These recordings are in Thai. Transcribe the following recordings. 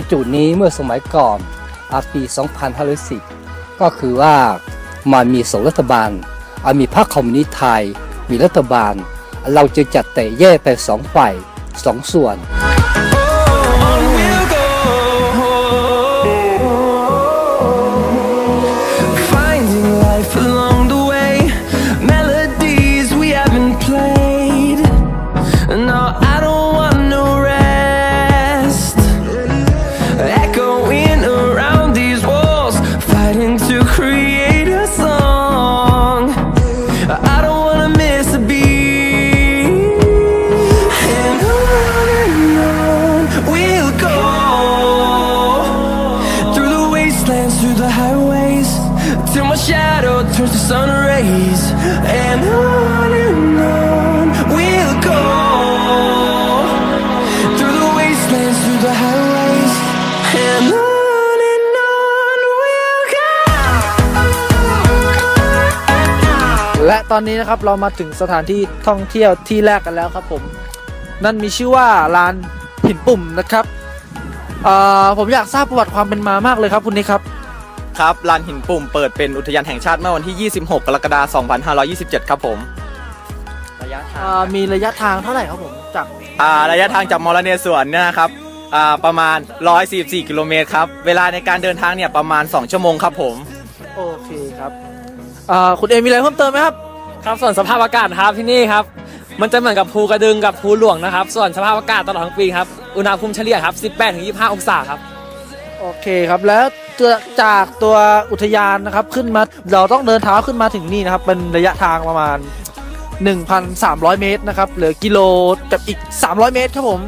าจุดนี้เมื่อสมัยก่อนอาปี 2510 ก็คือว่ามันมีสองรัฐบาลอะมีพรรคคอมมิวนิสต์ไทย มีรัฐบาล เราจะจัดแต่แยกไปสองฝ่ายสองส่วน I don't wanna miss a beat. And on and on we'll go through the wastelands, through the highways, till my shadow turns to sun ตอนนี้นะครับเรามาถึงสถานที่ท่องเที่ยวที่แรกกันแล้วครับผมนั่นมีชื่อว่าลานหินปุ่มนะครับเอ่อผมอยากทราบประวัติความเป็นมามากเลยครับคุณนิกครับครับลานหินปุ่มเปิดเป็นอุทยานแห่งชาติเมื่อวันที่ 26 กรกฎาคม 2527 ครับผมระยะทาเอ่องมีระยะทางเท่าไหร่ครับผมจากอ่าระยะทางจากมอลเนสวนเนี่ยนะครับอ่าประมาณ 144 กิโลเมตรครับ เวลาในการเดินทางเนี่ยประมาณ 2 ชั่วโมงครับผม โอเคครับเอ่อคุณเอมีอะไรเพิ่มเติมไหมครับ ครับส่วนสภาพอากาศครับที่นี่ครับ มันจะเหมือนกับภูกระดึงกับภูหลวงนะครับ ส่วนสภาพอากาศตลอดทั้งปีครับ อุณหภูมิเฉลี่ยครับ 18-25 องศาครับ โอเคครับแล้วจากตัวอุทยานนะครับขึ้นมาเราต้องเดินเท้าขึ้นมาถึงนี่นะครับ เป็นระยะทางประมาณ 1,300 เมตรนะครับเหลือกิโลกับอีก 300 เมตรครับผม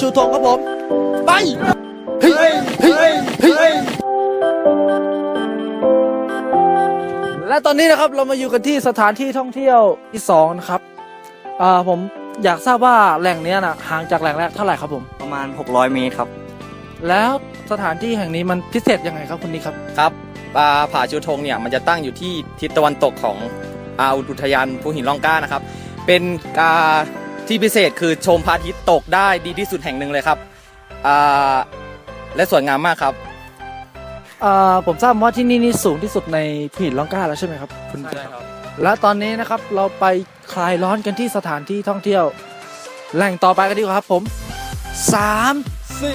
ชูธงครับผม ไป เฮ้ย เฮ้ย เฮ้ย และตอนนี้นะครับเรามาอยู่กันที่สถานที่ท่องเที่ยวที่สองนะครับอ่าผมอยากทราบว่าแหล่งเนี้ยนะห่างจากแหล่งแรกเท่าไหร่ครับผม ประมาณ 600 เมตรครับ แล้วสถานที่แห่งนี้มันพิเศษยังไงครับคุณนิกครับ ครับอ่าผาชูธงเนี่ยมันจะตั้งอยู่ที่ทิศตะวันตกของอาอุทยานภูหินร่องกล้านะครับ เป็นอ่า ที่พิเศษคือชมพระอาทิตย์ตกได้ดีที่สุดแห่งหนึ่งเลยครับอ่าและสวยงามมากครับอ่าผมทราบว่าที่นี่นี่สูงที่สุดในผืนล่องกล้าแล้วใช่ไหมครับคุณนิกครับ และตอนนี้นะครับเราไปคลายร้อนกันที่สถานที่ท่องเที่ยว แหล่งต่อไปกันดีกว่าครับผมสามสี่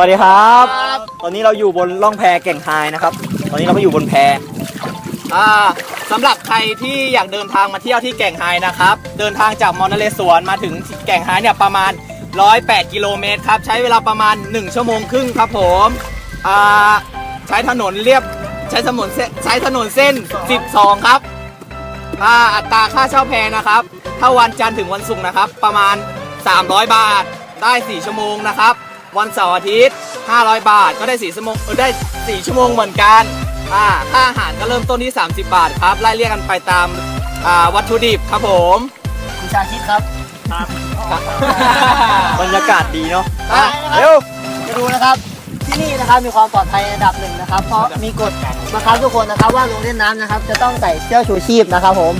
วัสดีครับ ตอนนี้เราอยู่บนล่องแพแก่งไฮนะครับ ตอนนี้เราก็อยู่บนแพอ่าสำหรับใครที่อยากเดินทางมาเที่ยวที่แก่งไฮนะครับ เดินทางจากมอนาเลสวนมาถึงแก่งไฮเนี่ยประมาณ 108 กิโลเมตรครับ ใช้เวลาประมาณ 1 ชั่วโมงครึ่งครับผมอ่าใช้ถนนเรียบใช้ถนนเส้นใช้ถนนเส้น 12 ครับอ่าอัตราค่าเช่าแพนะครับ ถ้าวันจันทร์ถึงวันศุกร์นะครับ ประมาณ 300 บาทได้ 4 ชั่วโมงนะครับ วันเสาร์อาทิตย์ 500 บาทก็ได้4ชั่วโมงเออได้ 4 ชั่วโมงเหมือนกันอ่าค่าอาหารก็เริ่มต้นที่ 30 บาทครับไล่เรียกกันไปตามอ่าวัตถุดิบครับผมคุณชาคิดครับบรรยากาศดีเนาะอะเร็วจะดูนะครับที่นี่นะครับมีความปลอดภัยระดับหนึ่งนะครับ เพราะมีกฎบังคับทุกคนนะครับว่าลงเล่นน้ำนะครับ จะต้องใส่เสื้อชูชีพนะครับผม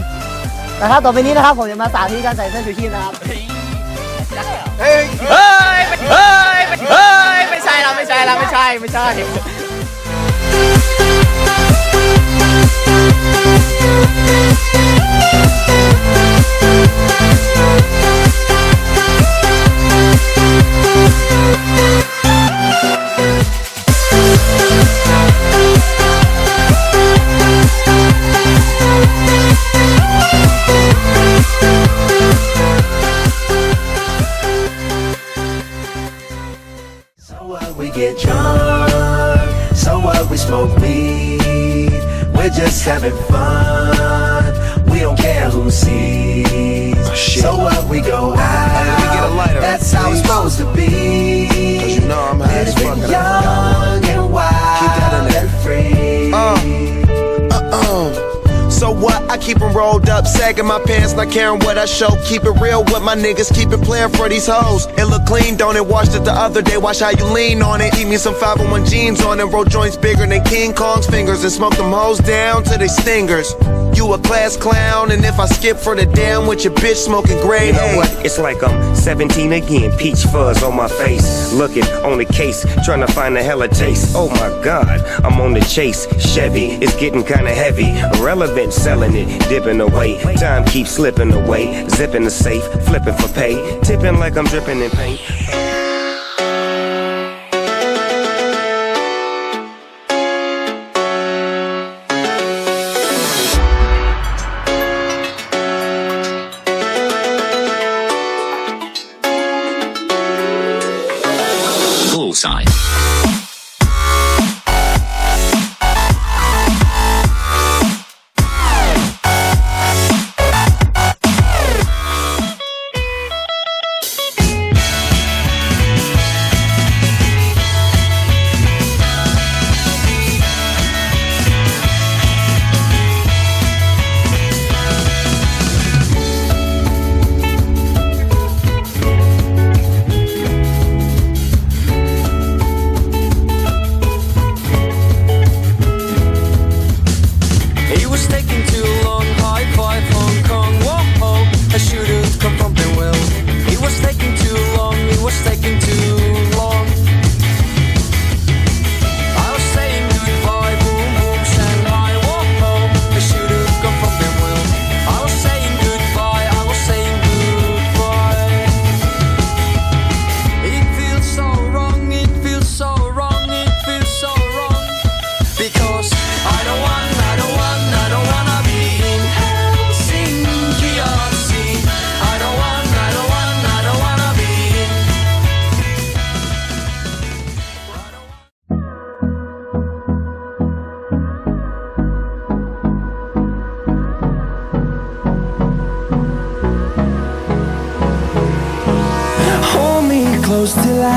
นะครับต่อไปนี้นะครับผมจะมาสาธิตการใส่เสื้อชูชีพนะครับเฮ้ยเฮ้ย เฮ้ยไม่ใช่ละไม่ใช่ละไม่ใช่ไม่ใช่ So We don't care who sees. Ah, so what we go out, that's how it's supposed to be. Cause you know I'm high as fuck. Living and I'm young and wild and free. Uh, uh um. So what? I keep keep 'em rolled up, sagging my pants, not caring what I show. Keep it real with my niggas, keep it playing for these hoes. It look clean, don't it? Washed it the other day, watch how you lean on it. Keep me some 501 jeans on it, roll joints bigger than King Kong's fingers, and smoke them hoes down to they stingers. You a class clown, and if I skip for the damn with your bitch smoking grade You know what? It's like I'm 17 again, peach fuzz on my face. Looking on the case, trying to find a hella taste. Oh my god, I'm on the chase. Chevy, it's getting kinda heavy. Irrelevant, selling it, dipping away. Time keeps slipping away. Zipping the safe, flipping for pay. Tipping like I'm dripping in paint.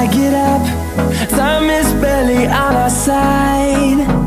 I get up. Time is barely on our side.